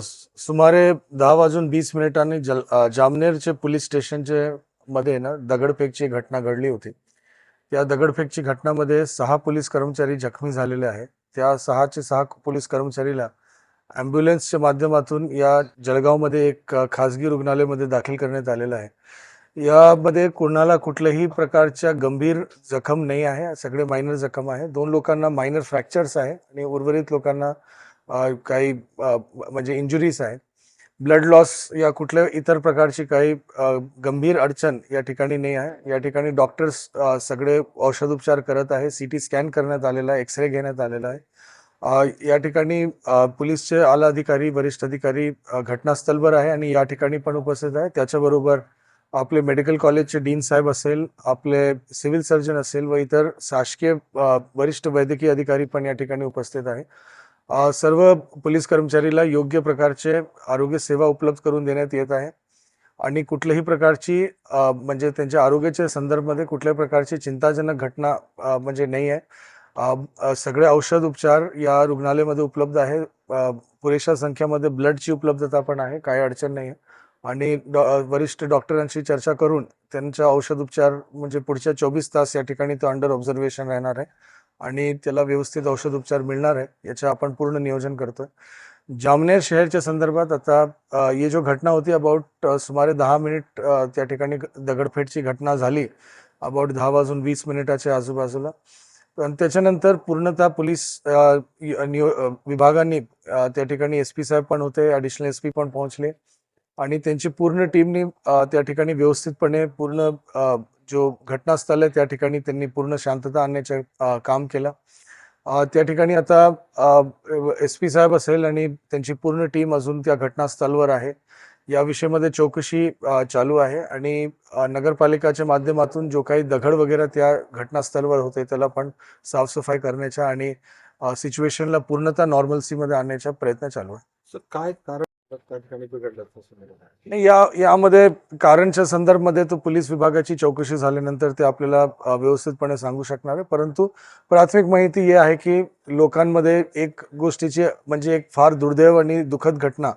सुमारे दहा वाजून वीस मिनिटांनी जल जामनेरचे पोलीस स्टेशनचे मध्ये ना दगडफेकची घटना घडली होती. त्या दगडफेकची घटनामध्ये सहा पोलीस कर्मचारी जखमी झालेले आहेत. त्या सहाचे सहा पोलीस कर्मचारीला ॲम्ब्युलन्सच्या माध्यमातून या जळगावमध्ये एक खाजगी रुग्णालयामध्ये दाखल करण्यात आलेलं आहे. यामध्ये कोणाला कुठल्याही प्रकारच्या गंभीर जखम नाही आहे. सगळे मायनर जखम आहे. दोन लोकांना मायनर फ्रॅक्चर्स आहे आणि उर्वरित लोकांना काही म्हणजे इंजुरीज आहेत. ब्लड लॉस या कुठल्या इतर प्रकारची काही गंभीर अडचण या ठिकाणी नाही आहे. या ठिकाणी डॉक्टर्स सगळे औषधोपचार करत आहे. सी टी स्कॅन करण्यात आलेला आहे. एक्सरे घेण्यात आलेला आहे. या ठिकाणी पोलीसचे आला अधिकारी वरिष्ठ अधिकारी घटनास्थळवर आहे आणि या ठिकाणी पण उपस्थित आहे. त्याच्याबरोबर आपले मेडिकल कॉलेजचे डीन साहेब असेल आपले सिव्हिल सर्जन असेल व इतर शासकीय वरिष्ठ वैद्यकीय अधिकारी पण या ठिकाणी उपस्थित आहे. सर्व पोलीस कर्मचारीला योग्य प्रकारचे आरोग्य सेवा उपलब्ध करून देण्यात येत आहे. आणि कुठल्याही प्रकारची म्हणजे त्यांच्या आरोग्याच्या संदर्भामध्ये कुठल्याही प्रकारची चिंताजनक घटना म्हणजे नाही आहे सगळे औषध उपचार या रुग्णालयामध्ये उपलब्ध आहे पुरेशा संख्येमध्ये ब्लडची उपलब्धता पण आहे काही अडचण नाही आहे आणि डॉ वरिष्ठ डॉक्टरांशी चर्चा करून त्यांचा औषध उपचार म्हणजे पुढच्या चोवीस तास या ठिकाणी तो अंडर ऑब्झर्वेशन राहणार आहे. आणि त्याला व्यवस्थित औषध उपचार मिळणार आहे याचं आपण पूर्ण नियोजन करतोय. जामनेर शहरच्या संदर्भात आता ये जो घटना होती अबाउट सुमारे दहा मिनिट त्या ठिकाणी दगडफेटची घटना झाली अबाउट दहा वाजून वीस मिनिटाच्या आजूबाजूला. आणि त्याच्यानंतर पूर्णतः पोलीस अ, नियो विभागांनी त्या ठिकाणी एस पी साहेब पण होते ॲडिशनल एस पी पण पोहोचले. आणि त्यांची पूर्ण टीमनी त्या ठिकाणी व्यवस्थितपणे पूर्ण जो घटनास्थळ आहे त्या ठिकाणी त्यांनी पूर्ण शांतता आणण्याचे काम केलं. त्या ठिकाणी आता एस पी साहेब असेल आणि त्यांची पूर्ण टीम अजून त्या घटनास्थळावर आहे. या विषयामध्ये चौकशी चालू आहे आणि नगरपालिकाच्या माध्यमातून जो काही दगड वगैरे त्या घटनास्थळावर होते त्याला पण साफसफाई करण्याच्या आणि सिच्युएशनला पूर्णतः नॉर्मल्सीमध्ये आणण्याचा प्रयत्न चालू आहे सर काय कारण नाही या यामध्ये कारणच्या संदर्भामध्ये तो पोलीस विभागाची चौकशी झाल्यानंतर ते आपल्याला व्यवस्थितपणे सांगू शकणार आहे. परंतु प्राथमिक माहिती ही आहे की लोकांमध्ये एक गोष्टीची म्हणजे एक फार दुर्दैव आणि दुःखद घटना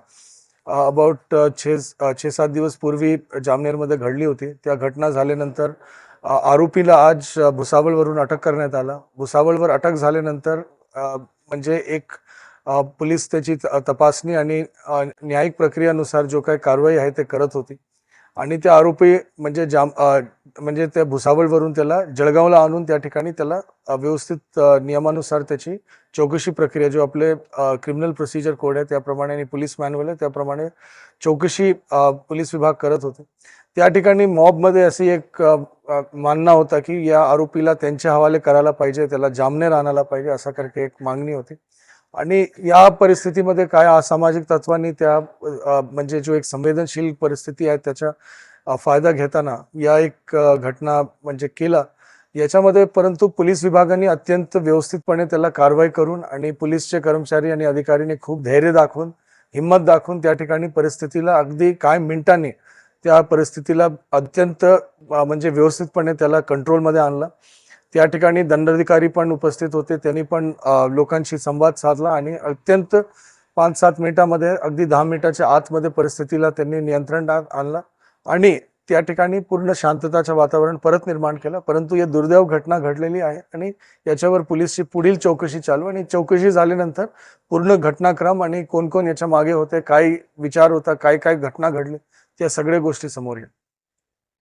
अबाउट छे छे सात दिवस पूर्वी जामनेरमध्ये घडली होती. त्या घटना झाल्यानंतर आरोपीला आज भुसावळवरून अटक करण्यात आला. भुसावळवर अटक झाल्यानंतर म्हणजे एक पोलीस त्याची त- तपासणी आणि न्यायिक प्रक्रियेनुसार जो काही कारवाई आहे ते करत होती. आणि ते आरोपी म्हणजे जाम म्हणजे त्या भुसावळवरून त्याला जळगावला आणून त्या ठिकाणी त्याला व्यवस्थित नियमानुसार त्याची चौकशी प्रक्रिया जो आपले क्रिमिनल प्रोसिजर कोड आहे त्याप्रमाणे आणि पोलीस मॅन्युअल आहे त्याप्रमाणे चौकशी पोलीस विभाग करत होते. त्या ठिकाणी मॉबमध्ये अशी एक मानना होता की या आरोपीला त्यांच्या हवाले करायला पाहिजे त्याला जामनेर आणायला पाहिजे असा करके एक मागणी होती. आणि या परिस्थितीमध्ये काय असामाजिक तत्वांनी त्या म्हणजे जो एक संवेदनशील परिस्थिती आहे त्याचा फायदा घेताना या एक घटना म्हणजे केला याच्यामध्ये परंतु पोलीस विभागाने अत्यंत व्यवस्थितपणे त्याला कारवाई करून आणि पोलीसचे कर्मचारी आणि अधिकारीने खूप धैर्य दाखवून हिंमत दाखवून त्या ठिकाणी परिस्थितीला अगदी काय मिनिटांनी त्या परिस्थितीला अत्यंत म्हणजे व्यवस्थितपणे त्याला कंट्रोलमध्ये आणलं. त्या ठिकाणी दंडाधिकारी पण उपस्थित होते. त्यांनी पण लोकांशी संवाद साधला आणि अत्यंत पाच सात मिनिटामध्ये अगदी दहा मिनिटाच्या आतमध्ये परिस्थितीला त्यांनी नियंत्रणात आणला आणि त्या ठिकाणी पूर्ण शांतताचं वातावरण परत निर्माण केलं. परंतु या दुर्दैव घटना घडलेली आहे आणि याच्यावर पोलीसची पुढील चौकशी चालू आणि चौकशी झाल्यानंतर पूर्ण घटनाक्रम आणि कोण कोण याच्या मागे होते काय विचार होता काय काय घटना घडली त्या सगळ्या गोष्टी समोर येईल.